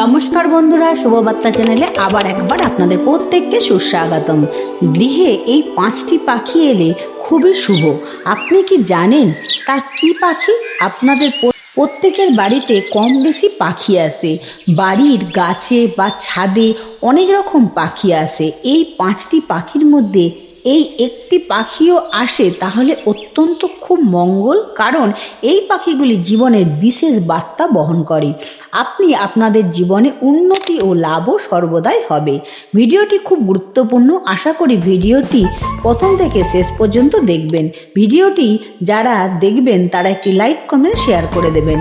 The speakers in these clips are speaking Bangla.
নমস্কার বন্ধুরা, শুভবার্তা চ্যানেলে আবার একবার আপনাদের প্রত্যেককে সুস্বাগতম। গৃহে এই পাঁচটি পাখি এলে খুবই শুভ। আপনি কি জানেন তা কি পাখি? আপনাদের প্রত্যেকের বাড়িতে কম বেশি পাখি আসে। বাড়ির গাছে বা ছাদে অনেক রকম পাখি আসে। এই পাঁচটি পাখির মধ্যে এই একটি পাখিও আসে তাহলে অত্যন্ত খুব মঙ্গল, কারণ এই পাখিগুলি জীবনের বিশেষ বার্তা বহন করে। আপনি আপনাদের জীবনে উন্নতি ও লাভও সর্বদাই হবে। ভিডিওটি খুব গুরুত্বপূর্ণ। আশা করি ভিডিওটি প্রথম থেকে শেষ পর্যন্ত দেখবেন। ভিডিওটি যারা দেখবেন, তারা একটি লাইক, কমেন্ট, শেয়ার করে দেবেন।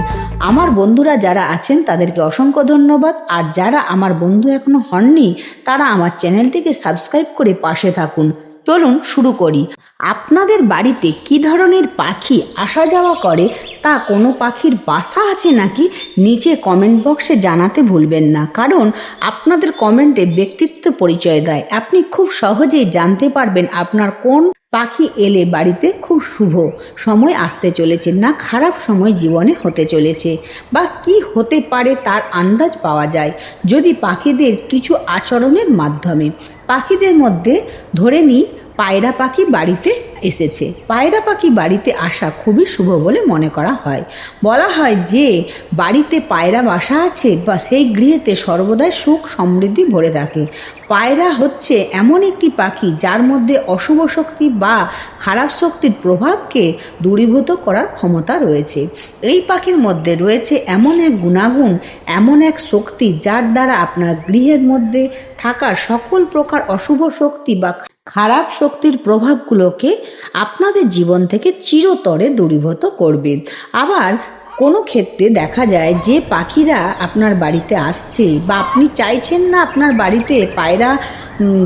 আমার বন্ধুরা যারা আছেন, তাদেরকে অসংখ্য ধন্যবাদ। আর যারা আমার বন্ধু এখনও হননি, তারা আমার চ্যানেলটিকে সাবস্ক্রাইব করে পাশে থাকুন। চলুন শুরু করি। আপনাদের বাড়িতে কি ধরনের পাখি আসা যাওয়া করে? তা কোনো পাখির বাসা আছে নাকি? নিচে কমেন্ট বক্সে জানাতে ভুলবেন না। কারণ আপনাদের কমেন্টে ব্যক্তিত্ব পরিচয় দেয়। আপনি খুব সহজেই জানতে পারবেন আপনার কোন পাখি এলে বাড়িতে খুব শুভ। সময় আসতে চলেছে না খারাপ সময় জীবনে হতে চলেছে। বা কি হতে পারে তার আন্দাজ পাওয়া যায়। যদি পাখিদের কিছু আচরণের মাধ্যমে, পাখিদের মধ্যে ধরে নিই, পায়রা পাখি বাড়িতে এসেছে। পায়রা পাখি বাড়িতে আসা খুবই শুভ বলে মনে করা হয়। বলা হয় যে, বাড়িতে পায়রা বাসা আছে বা সেই গৃহেতে সর্বদাই সুখ সমৃদ্ধি ভরে থাকে। পায়রা হচ্ছে এমন একটি পাখি যার মধ্যে অশুভ শক্তি বা খারাপ শক্তির প্রভাবকে দূরীভূত করার ক্ষমতা রয়েছে। এই পাখির মধ্যে রয়েছে এমন এক গুণাগুণ, এমন এক শক্তি যার দ্বারা আপনার গৃহের মধ্যে থাকা সকল প্রকার অশুভ শক্তি বা খারাপ শক্তির প্রভাবগুলোকে আপনাদের জীবন থেকে চিরতরে দূরীভূত করবে। আবার কোনো ক্ষেত্রে দেখা যায় যে পাখিরা আপনার বাড়িতে আসছে বা আপনি চাইছেন না আপনার বাড়িতে পায়রা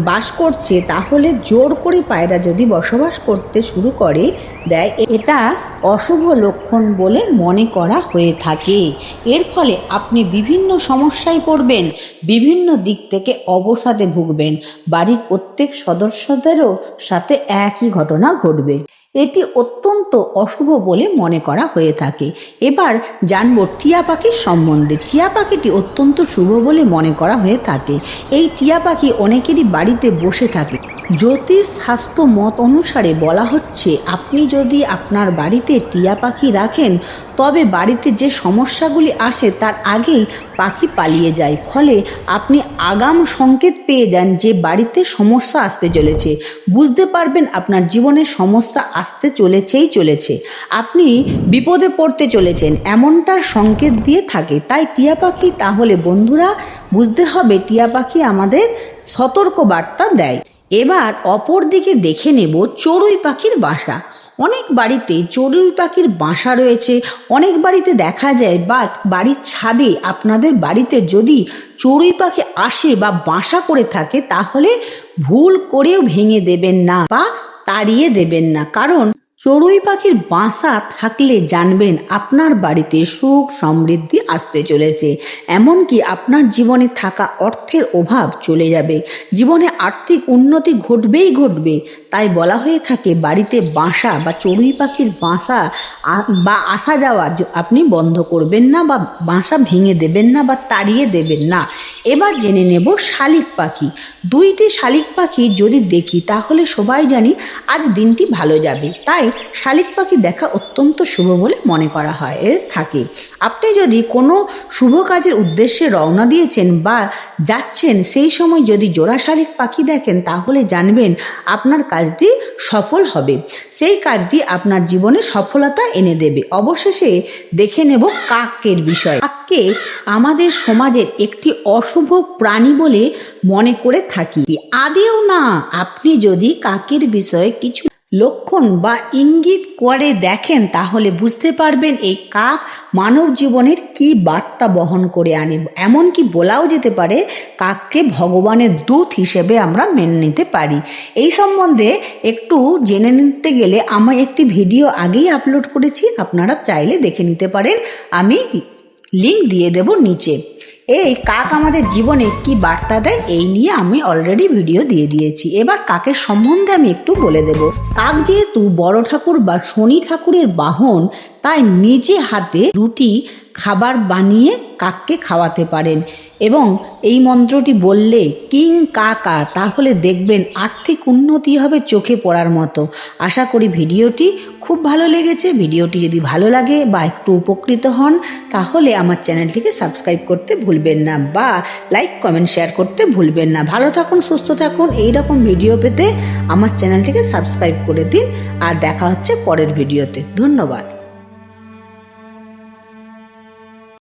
বাস করছে, তাহলে জোর করে পায়রা যদি বসবাস করতে শুরু করে, দেয়, এটা অশুভ লক্ষণ বলে মনে করা হয়ে থাকে। এর ফলে আপনি বিভিন্ন সমস্যায় পড়বেন, বিভিন্ন দিক থেকে অবসাদে ভুগবেন, বাড়ির প্রত্যেক সদস্যদেরও সাথে একই ঘটনা ঘটবে। এটি অত্যন্ত অশুভ বলে মনে করা হয়ে থাকে। এবার জানব টিয়া পাখির সম্বন্ধে। টিয়া পাখিটি অত্যন্ত শুভ বলে মনে করা হয়ে থাকে। এই টিয়া পাখি অনেকেরই বাড়িতে বসে থাকে। জ্যোতিষ স্বাস্থ্য মত অনুসারে বলা হচ্ছে, আপনি যদি আপনার বাড়িতে টিয়া পাখি রাখেন, তবে বাড়িতে যে সমস্যাগুলি আসে তার আগেই পাখি পালিয়ে যায়। ফলে আপনি আগাম সংকেত পেয়ে যান যে বাড়িতে সমস্যা আসতে চলেছে। বুঝতে পারবেন আপনার জীবনে সমস্যা আসতে চলেছেই চলেছে। আপনি বিপদে পড়তে চলেছেন, এমনটার সংকেত দিয়ে থাকে। তাই টিয়া পাখি, তাহলে বন্ধুরা, বুঝতে হবে টিয়া পাখি আমাদের সতর্ক বার্তা দেয়। এবার অপর দিকে দেখে নেব চড়ুই পাখির বাসা। অনেক বাড়িতে চড়ুই পাখির বাসা রয়েছে। অনেক বাড়িতে দেখা যায় বা বাড়ির ছাদে আপনাদের বাড়িতে যদি চড়ুই পাখি আসে বা বাসা করে থাকে, তাহলে ভুল করেও ভেঙে দেবেন না বা তাড়িয়ে দেবেন না। কারণ চড়ুই পাখির বাসা থাকলে জানবেন আপনার বাড়িতে সুখ সমৃদ্ধি আসতে চলেছে। এমনকি আপনার জীবনে থাকা অর্থের অভাব চলে যাবে। জীবনে আর্থিক উন্নতি ঘটবেই ঘটবে। তাই বলা হয়ে থাকে, বাড়িতে বাসা বা চড়ুই পাখির বাসা বা আসা যাওয়া আপনি বন্ধ করবেন না বা বাসা ভেঙে দেবেন না বা তাড়িয়ে দেবেন না। এবার জেনে নেব শালিক পাখি। দুইটি শালিক পাখি যদি দেখি, তাহলে সবাই জানি আজ দিনটি ভালো যাবে। তাই শালিক পাখি দেখা অত্যন্ত শুভ বলে মনে করা হয় থাকে। আপনি যদি কোনো শুভ কাজের উদ্দেশ্যে রওনা দিয়েছেন বা যাচ্ছেন, সেই সময় যদি জোড়া শালিক পাখি দেখেন, তাহলে জানবেন আপনার কাজটি সফল হবে। সেই কাজটি আপনার জীবনে সফলতা এনে দেবে। অবশেষে দেখে নেব কাকের বিষয়। কাককে আমাদের সমাজের একটি অশুভ প্রাণী বলে মনে করে থাকি। আদেও না, আপনি যদি কাকের বিষয়ে কিছু লক্ষণ বা ইঙ্গিত করে দেখেন, তাহলে বুঝতে পারবেন এই কাক মানব জীবনের কি বার্তা বহন করে আনে। এমনকি বলাও যেতে পারে, কাককে ভগবানের দূত হিসেবে আমরা মেনে নিতে পারি। এই সম্বন্ধে একটু জেনে নিতে গেলে আমি একটি ভিডিও আগেই আপলোড করেছি, আপনারা চাইলে দেখে নিতে পারেন। আমি লিঙ্ক দিয়ে দেব নিচে। এই কাক আমাদের জীবনে কি বার্তা দেয়? এই নিয়ে আমি অলরেডি ভিডিও দিয়ে দিয়েছি। এবার কাকের সম্বন্ধে আমি একটু বলে দেব। কাক যেহেতু বড় ঠাকুর বা শনি ঠাকুরের বাহন, তাই নিজে হাতে রুটি, খাবার বানিয়ে কাককে খাওয়াতে পারেন। এবং এই মন্ত্রটি বললে, কিং কাকা, তাহলে দেখবেন আর্থিক উন্নতি হবে চোখে পড়ার মতো। আশা করি ভিডিওটি খুব ভালো লেগেছে। ভিডিওটি যদি ভালো লাগে বা একটু উপকৃত হন, তাহলে আমার চ্যানেলটিকে সাবস্ক্রাইব করতে ভুলবেন না বা লাইক, কমেন্ট, শেয়ার করতে ভুলবেন না। ভালো থাকুন, সুস্থ থাকুন। এই রকম ভিডিও পেতে আমার চ্যানেলটিকে সাবস্ক্রাইব করে দিন। আর দেখা হচ্ছে পরের ভিডিওতে। ধন্যবাদ।